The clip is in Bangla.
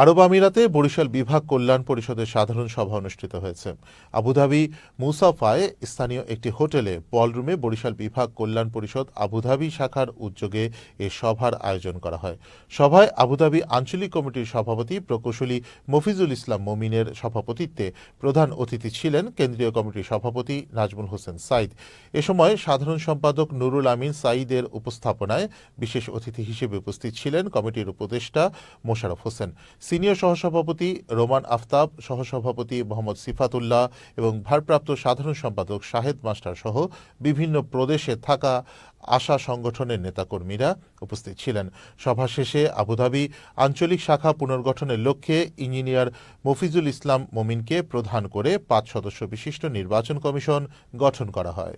আরব আমিরাতে বরিশাল বিভাগ কল্যাণ পরিষদের সাধারণ সভা অনুষ্ঠিত হয়েছে। আবুধাবি মুসাফায় স্থানীয় একটি হোটেলে বলরুমে বরিশাল বিভাগ কল্যাণ পরিষদ আবুধাবি শাখার উদ্যোগে এ সভার আয়োজন করা হয়। সভায় আবুধাবি আঞ্চলিক কমিটির সভাপতি প্রকৌশলী মফিজুল ইসলাম মমিনের সভাপতিত্বে প্রধান অতিথি ছিলেন কেন্দ্রীয় কমিটির সভাপতি নাজমুল হোসেন সাইদ। এ সময় সাধারণ সম্পাদক নুরুল আমিন সাইদের উপস্থাপনায় বিশেষ অতিথি হিসেবে উপস্থিত ছিলেন কমিটির উপদেষ্টা মোশারফ হোসেন। সিনিয়র সহসভাপতি রোমান আফতাব, সহসভাপতি মোহাম্মদ সিফাতুল্লাহ এবং ভারপ্রাপ্ত সাধারণ সম্পাদক শাহেদ মাস্টার সহ বিভিন্ন প্রদেশে থাকা আশা সংগঠনের নেতাকর্মীরা উপস্থিত ছিলেন। সভা শেষে আবুধাবি আঞ্চলিক শাখা পুনর্গঠনের লক্ষ্যে ইঞ্জিনিয়ার মফিজুল ইসলাম মমিনকে প্রধান করে পাঁচ সদস্য বিশিষ্ট নির্বাচন কমিশন গঠন করা হয়।